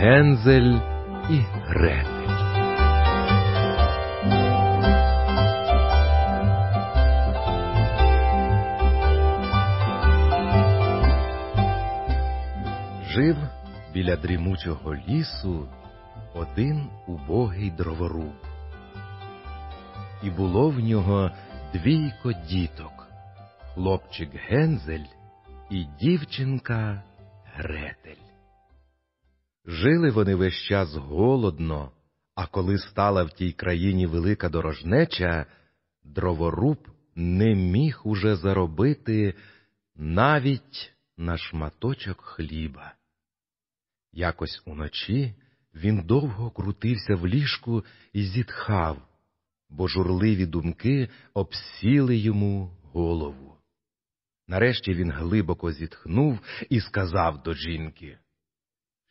Гензель і Гретель. Жив біля дрімучого лісу один убогий дроворуб. І було в нього двійко діток хлопчик Гензель і дівчинка Гретель. Жили вони весь час голодно, а коли стала в тій країні велика дорожнеча, дроворуб не міг уже заробити навіть на шматочок хліба. Якось уночі він довго крутився в ліжку і зітхав, бо журливі думки обсіли йому голову. Нарешті він глибоко зітхнув і сказав до жінки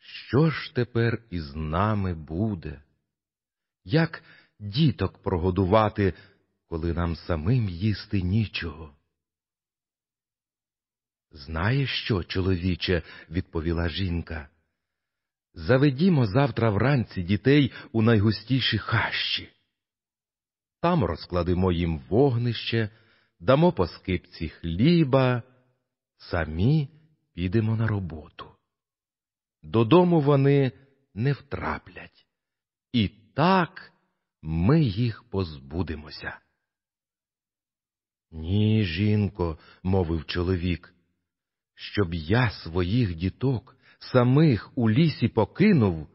Що ж тепер із нами буде? Як діток прогодувати, коли нам самим їсти нічого? Знаєш що, чоловіче, відповіла жінка. Заведімо завтра вранці дітей у найгустіші хащі. Там розкладемо їм вогнище, дамо по скипці хліба, самі підемо на роботу. Додому вони не втраплять, і так ми їх позбудемося. Ні, жінко, мовив чоловік, щоб я своїх діток самих у лісі покинув,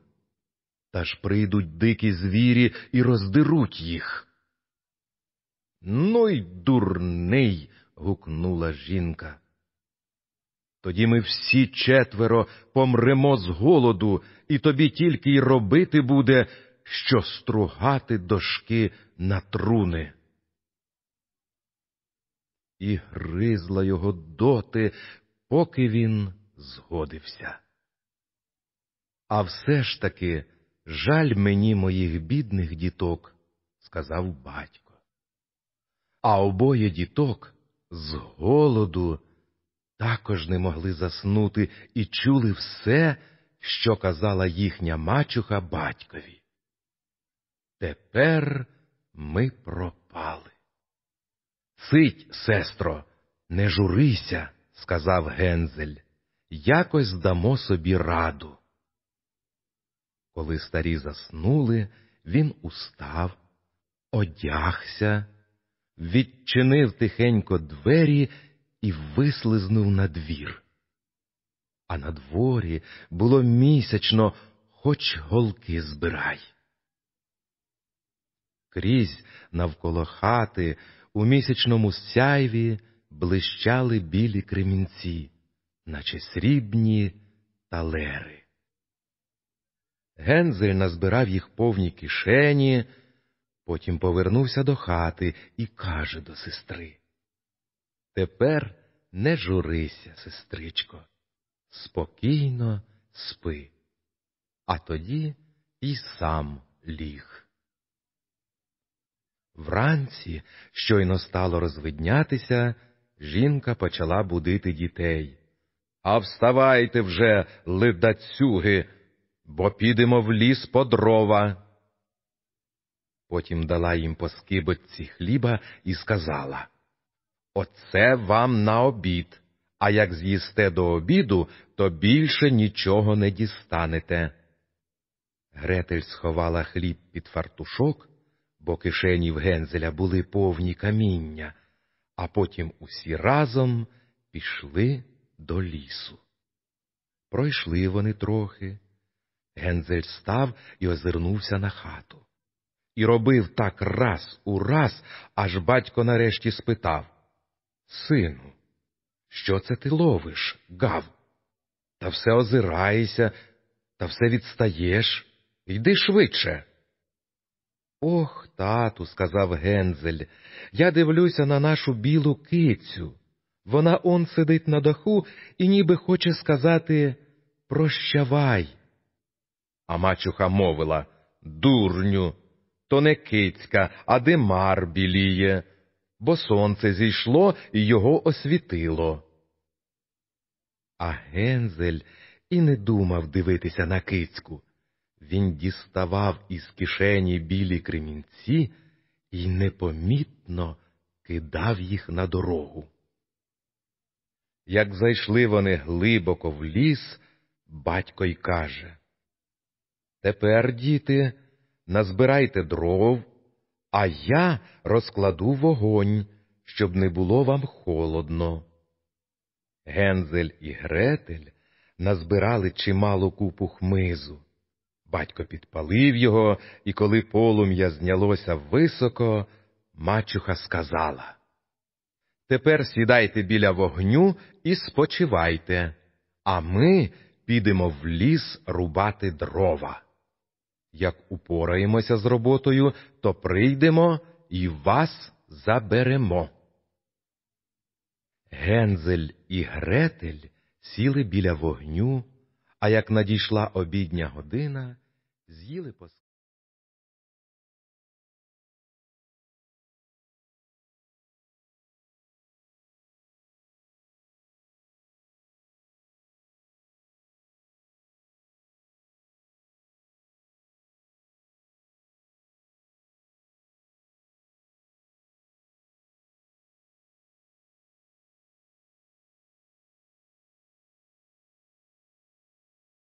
та ж прийдуть дикі звірі і роздеруть їх. Ну й дурний. гукнула жінка. Тоді ми всі четверо помремо з голоду, і тобі тільки й робити буде, що стругати дошки на труни. І гризла його доти, поки він згодився. А все ж таки жаль мені моїх бідних діток, сказав батько. А обоє діток з голоду також не могли заснути і чули все, що казала їхня мачуха батькові. Тепер ми пропали. Цить, сестро, не журися, сказав Гензель, якось дамо собі раду. Коли старі заснули, він устав, одягся, відчинив тихенько двері і вислизнув на двір. А на дворі було місячно, хоч голки збирай. Крізь навколо хати у місячному сяйві блищали білі кремінці, наче срібні талери. Гензель назбирав їх повні кишені, потім повернувся до хати і каже до сестри Тепер не журися, сестричко, спокійно спи, а тоді й сам ліг. Вранці, щойно стало розвиднятися, жінка почала будити дітей. А вставайте вже, ледацюги, бо підемо в ліс по дрова. Потім дала їм по скибочці хліба і сказала Оце вам на обід, а як з'їсте до обіду, то більше нічого не дістанете. Гретель сховала хліб під фартушок, бо кишені в гензеля були повні каміння, а потім усі разом пішли до лісу. Пройшли вони трохи. Гензель став і озирнувся на хату. І робив так раз у раз, аж батько нарешті спитав Сину, що це ти ловиш, гав? Та все озираєшся, та все відстаєш. Йди швидше. Ох, тату, сказав Гензель, я дивлюся на нашу білу кицю. Вона он сидить на даху і ніби хоче сказати Прощавай. А мачуха мовила Дурню, то не кицька, а димар біліє, бо сонце зійшло і його освітило. А Гензель і не думав дивитися на кицьку. Він діставав із кишені білі кремінці і непомітно кидав їх на дорогу. Як зайшли вони глибоко в ліс, батько й каже Тепер, діти, назбирайте дров, а я розкладу вогонь, щоб не було вам холодно. Гензель і Гретель назбирали чималу купу хмизу. Батько підпалив його, і коли полум'я знялося високо, мачуха сказала Тепер сідайте біля вогню і спочивайте, а ми підемо в ліс рубати дрова. Як упораємося з роботою, то прийдемо і вас заберемо. Гензель і Гретель сіли біля вогню, а як надійшла обідня година, з'їли по